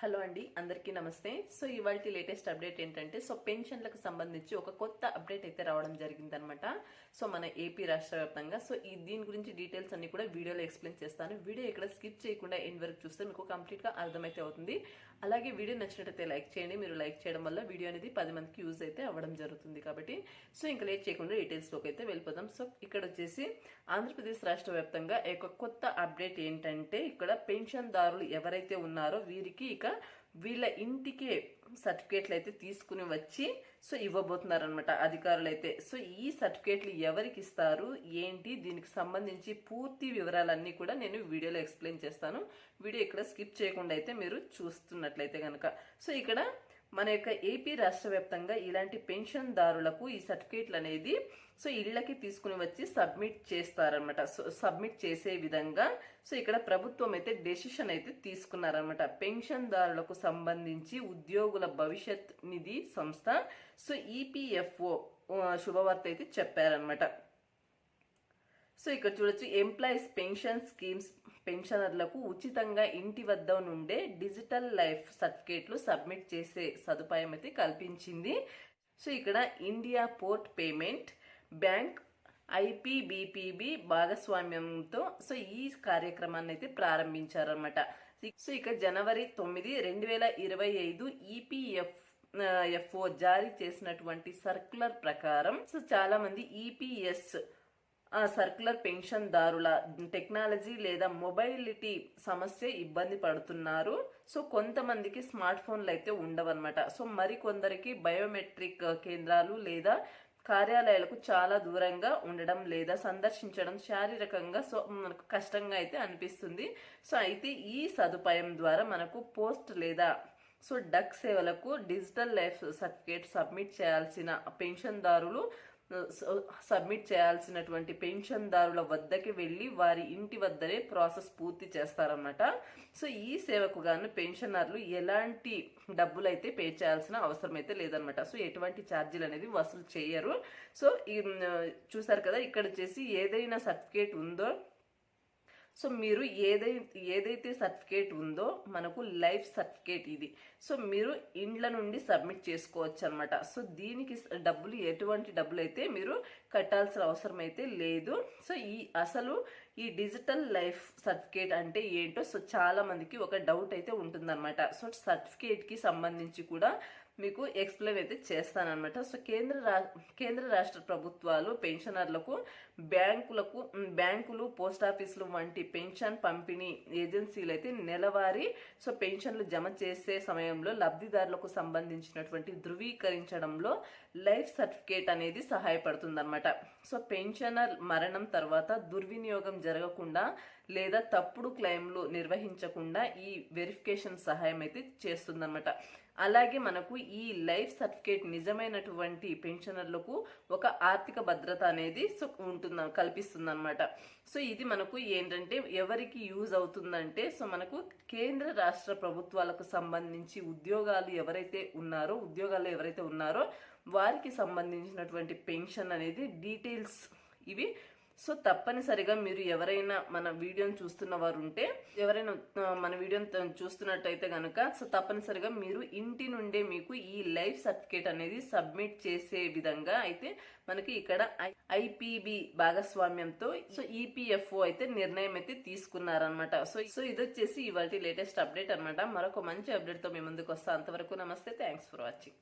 Hello అండి అందరికీ నమస్తే. సో ఇవాళ లేటెస్ట్ అప్డేట్ ఏంటంటే సో పెన్షన్లకు సంబంధించి ఒక కొత్త అప్డేట్ అయితే రావడం జరిగిందనమాట. సో మన ఏపీ రాష్ట్ర వ్యాప్తంగా. సో ఈ దీని గురించి డీటెయిల్స్ అన్ని కూడా వీడియోలో ఎక్స్ప్లెయిన్ చేస్తాను. వీడియో ఇక్కడ స్కిప్ చేయకుండా ఎండ్ వరకు చూస్తే మీకు కంప్లీట్గా అర్థమైతే అవుతుంది. అలాగే వీడియో నచ్చినట్టయితే లైక్ చేయండి. మీరు లైక్ చేయడం వల్ల వీడియో అనేది పది మందికి యూజ్ అయితే అవ్వడం జరుగుతుంది కాబట్టి. సో ఇంకా లేట్ చేయకుండా డీటెయిల్స్లోకి అయితే వెళ్ళిపోదాం. సో ఇక్కడ వచ్చేసి ఆంధ్రప్రదేశ్ రాష్ట్ర వ్యాప్తంగా ఒక కొత్త అప్డేట్ ఏంటంటే ఇక్కడ పెన్షన్దారులు ఎవరైతే ఉన్నారో వీరికి ఇక వీళ్ళ ఇంటికే సర్టిఫికేట్లు అయితే తీసుకుని వచ్చి సో ఇవ్వబోతున్నారనమాట అధికారులు అయితే సో ఈ సర్టిఫికేట్లు ఎవరికి ఇస్తారు ఏంటి దీనికి సంబంధించి పూర్తి వివరాలన్నీ కూడా నేను వీడియోలో ఎక్స్ప్లెయిన్ చేస్తాను. వీడియో ఇక్కడ స్కిప్ చేయకుండా అయితే మీరు చూస్తున్నట్లయితే కనుక సో ఇక్కడ మన యొక్క ఏపీ రాష్ట్ర వ్యాప్తంగా ఇలాంటి పెన్షన్దారులకు ఈ సర్టిఫికేట్లు అనేది సో ఇళ్ళకి తీసుకుని వచ్చి సబ్మిట్ చేస్తారనమాట సో సబ్మిట్ చేసే విధంగా సో ఇక్కడ ప్రభుత్వం అయితే డెసిషన్ అయితే తీసుకున్నారనమాట పెన్షన్దారులకు సంబంధించి ఉద్యోగుల భవిష్యత్ నిధి సంస్థ సో ఈపీఎఫ్ఓ శుభవార్త అయితే చెప్పారనమాట సో ఇక్కడ చూడొచ్చు ఎంప్లాయీస్ పెన్షన్ స్కీమ్స్ పెన్షనర్లకు ఉచితంగా ఇంటి వద్ద నుండే డిజిటల్ లైఫ్ సర్టిఫికేట్లు సబ్మిట్ చేసే సదుపాయం అయితే కల్పించింది. సో ఇక్కడ ఇండియా పోర్ట్ పేమెంట్ బ్యాంక్ ఐపీబీపీబీ భాగస్వామ్యంతో సో ఈ కార్యక్రమాన్ని అయితే ప్రారంభించారనమాట సో ఇక జనవరి తొమ్మిది రెండు వేల ఇరవై ఐదు ఈపీఎఫ్ ఎఫ్ఓ జారీ చేసినటువంటి సర్క్యులర్ ప్రకారం సో చాలా మంది ఈపీఎస్ సర్కులర్ పెన్షన్ దారుల టెక్నాలజీ లేదా మొబైలిటీ సమస్య ఇబ్బంది పడుతున్నారు. సో కొంతమందికి స్మార్ట్ ఫోన్లు అయితే ఉండవన్నమాట. సో మరికొందరికి బయోమెట్రిక్ కేంద్రాలు లేదా కార్యాలయాలకు చాలా దూరంగా ఉండడం లేదా సందర్శించడం శారీరకంగా సో మనకు కష్టంగా అయితే అనిపిస్తుంది. సో అయితే ఈ సదుపాయం ద్వారా మనకు పోస్ట్ లేదా సో డక్ సేవలకు డిజిటల్ లైఫ్ సర్టిఫికేట్ సబ్మిట్ చేయాల్సిన పెన్షన్దారులు సబ్మిట్ చేయాల్సినటువంటి పెన్షన్దారుల వద్దకి వెళ్ళి వారి ఇంటి వద్దనే ప్రాసెస్ పూర్తి చేస్తారన్నమాట. సో ఈ సేవకు గాను పెన్షనర్లు ఎలాంటి డబ్బులు అయితే పే చేయాల్సిన అవసరం అయితే లేదనమాట సో ఎటువంటి ఛార్జీలు అనేది వసూలు చేయరు. సో చూసారు కదా ఇక్కడ వచ్చేసి ఏదైనా సర్టిఫికేట్ ఉందో సో మీరు ఏదైతే ఏదైతే సర్టిఫికేట్ ఉందో మనకు లైఫ్ సర్టిఫికేట్ ఇది. సో మీరు ఇండ్ల నుండి సబ్మిట్ చేసుకోవచ్చు అనమాట సో దీనికి డబ్బులు ఎటువంటి డబ్బులు అయితే మీరు కట్టాల్సిన అవసరం అయితే లేదు. సో ఈ అసలు ఈ డిజిటల్ లైఫ్ సర్టిఫికేట్ అంటే ఏంటో సో చాలా మందికి ఒక డౌట్ అయితే ఉంటుందన్నమాట. సో సర్టిఫికేట్కి సంబంధించి కూడా మీకు ఎక్స్ప్లెయిన్ అయితే చేస్తానమాట సో కేంద్ర రా కేంద్ర రాష్ట్ర ప్రభుత్వాలు పెన్షనర్లకు బ్యాంకులకు బ్యాంకులు పోస్ట్ ఆఫీసులు వంటి పెన్షన్ పంపిణీ ఏజెన్సీలు అయితే నెలవారీ సో పెన్షన్లు జమ చేసే సమయంలో లబ్ధిదారులకు సంబంధించినటువంటి ధృవీకరించడంలో లైఫ్ సర్టిఫికేట్ అనేది సహాయపడుతుంది సో పెన్షనర్ మరణం తర్వాత దుర్వినియోగం జరగకుండా లేదా తప్పుడు క్లెయిమ్లు నిర్వహించకుండా ఈ వెరిఫికేషన్ సహాయం అయితే చేస్తుందన్నమాట. అలాగే మనకు ఈ లైఫ్ సర్టిఫికేట్ నిజమైనటువంటి పెన్షనర్లకు ఒక ఆర్థిక భద్రత అనేది ఉంటుంది కల్పిస్తుంది అనమాట సో ఇది మనకు ఏంటంటే ఎవరికి యూజ్ అవుతుందంటే సో మనకు కేంద్ర రాష్ట్ర ప్రభుత్వాలకు సంబంధించి ఉద్యోగాలు ఎవరైతే ఉన్నారో ఉద్యోగాలు ఎవరైతే ఉన్నారో వారికి సంబంధించినటువంటి పెన్షన్ అనేది డీటెయిల్స్ ఇవి సో తప్పనిసరిగా మీరు ఎవరైనా మన వీడియోని చూస్తున్న వారు ఉంటే ఎవరైనా మన వీడియోని చూస్తున్నట్టయితే కనుక సో తప్పనిసరిగా మీరు ఇంటి నుండే మీకు ఈ లైఫ్ సర్టిఫికేట్ అనేది సబ్మిట్ చేసే విధంగా అయితే మనకి ఇక్కడ ఐపీబి భాగస్వామ్యంతో సో ఈపీఎఫ్ఓ అయితే నిర్ణయం అయితే తీసుకున్నారనమాట సో సో ఇది వచ్చేసి ఇవాళ లేటెస్ట్ అప్డేట్ అనమాట మరొక మంచి అప్డేట్తో మీ ముందుకు వస్తా అంతవరకు నమస్తే. Thanks for watching.